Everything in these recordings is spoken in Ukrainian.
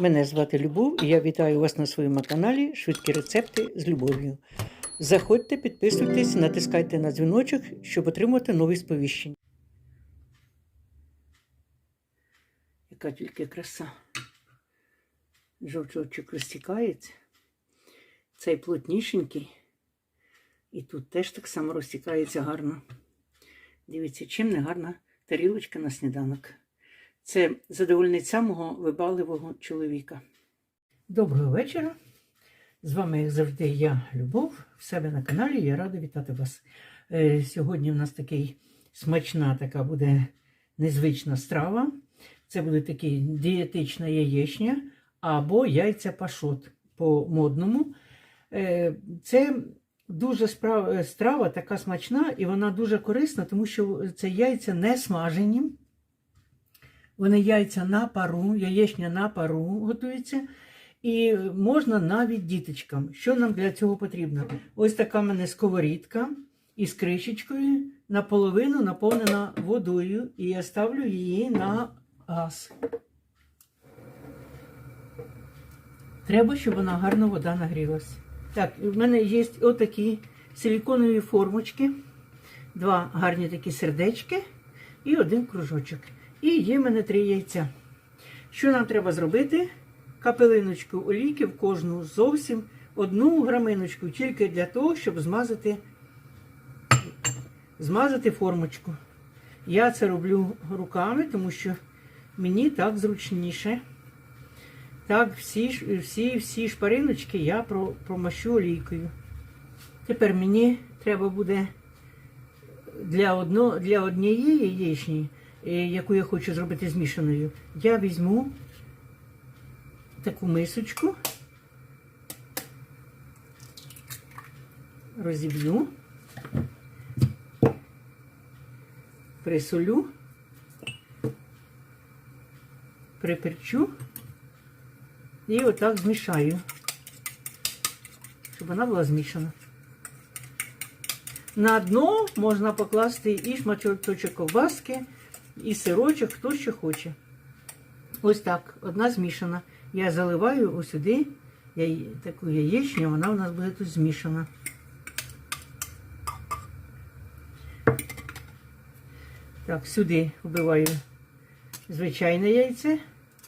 Мене звати Любов і я вітаю вас на своєму каналі Швидкі рецепти з любов'ю. Заходьте, підписуйтесь, натискайте на дзвіночок, щоб отримати нові сповіщення. Яка тільки краса. Жовчочок розтікається. Цей плотнішенький. І тут теж так само розтікається гарно. Дивіться, чим не гарна тарілочка на сніданок. Це задовольнить самого вибаливого чоловіка. Доброго вечора. З вами, як завжди, я Любов. В себе на каналі. Я рада вітати вас. Е, Сьогодні в нас такий смачна, така буде незвична страва. Це буде такий дієтична яєчня або яйця пашот по-модному. Е, Це дуже страва така смачна і вона дуже корисна, тому що це яйця не смажені. Вони яйця на пару, яєчня на пару готується. І можна навіть діточкам. Що нам для цього потрібно? Ось така в мене сковорідка із кришечкою, наполовину наповнена водою, і я ставлю її на газ. Треба, щоб вона гарно вода нагрілась. Так, в мене є отакі силіконові формочки, два гарні такі сердечки і один кружочок. І є мене три яйця. Що нам треба зробити? Капелиночку олійки в кожну зовсім одну граминочку, тільки для того, щоб змазати, змазати формочку. Я це роблю руками, тому що мені так зручніше. Так, всі, всі, всі шпариночки я промащу олійкою. Тепер мені треба буде для, одно, для однієї яєчні, яку я хочу зробити змішаною, я візьму таку мисочку, розіб'ю, присолю, приперчу і отак змішаю, щоб вона була змішана. На дно можна покласти і шматочок ковбаски, і сирочок, хто що хоче. Ось так, одна змішана. Я заливаю ось сюди яй- таку яєчню, вона у нас буде тут змішана. Так, сюди вбиваю звичайне яйце.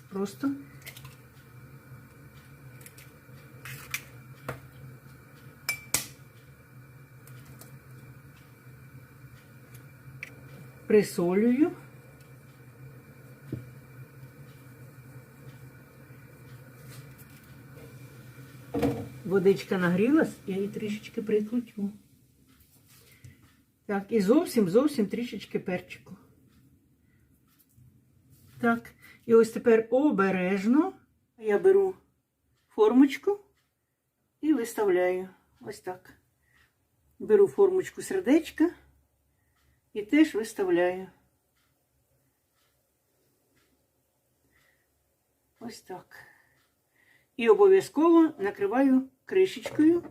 Просто. Присолюю. Водичка нагрілась, я її трішечки прикрутю. Так, і зовсім, зовсім трішечки перчику. Так, і ось тепер обережно я беру формочку і виставляю. Ось так. Беру формочку сердечка і теж виставляю. Ось так. І обов'язково накриваю кришечкою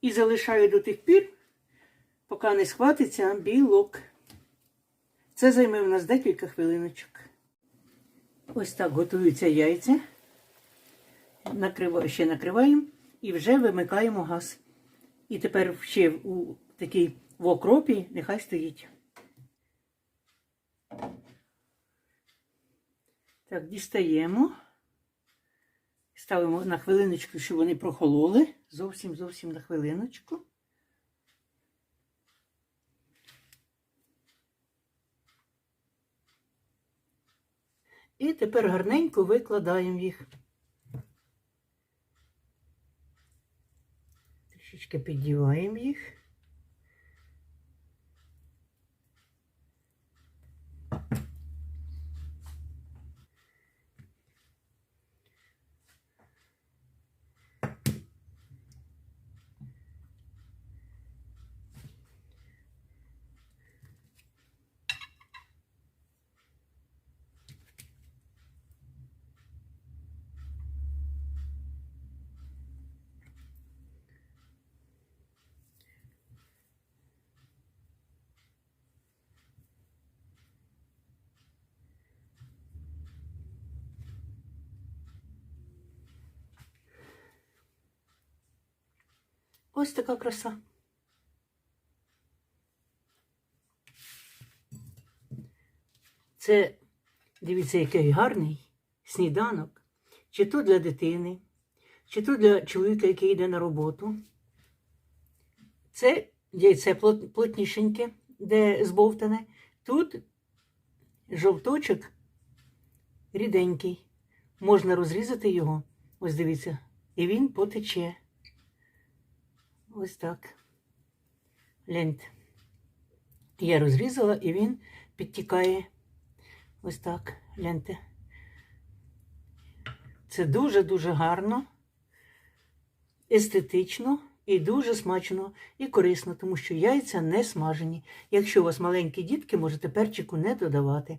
і залишаю до тих пір, поки не схватиться білок. Це займе в нас декілька хвилиночок. Ось так готуються яйця. Накрива- ще накриваємо і вже вимикаємо газ. І тепер ще у такій в окропі нехай стоїть. Так, дістаємо. Ставимо на хвилиночку, щоб вони прохололи. Зовсім зовсім на хвилиночку. І тепер гарненько викладаємо їх. Трішечки піддіваємо їх. Ось така краса. Це, дивіться, який гарний сніданок. Чи то для дитини, чи то для чоловіка, який йде на роботу. Це яйце плотнішеньке, де збовтане. Тут жовточок ріденький. Можна розрізати його. Ось дивіться, і він потече. Ось так. Гляньте. Я розрізала, і він підтікає. Ось так. Гляньте. Це дуже-дуже гарно, естетично і дуже смачно і корисно, тому що яйця не смажені. Якщо у вас маленькі дітки, можете перчику не додавати.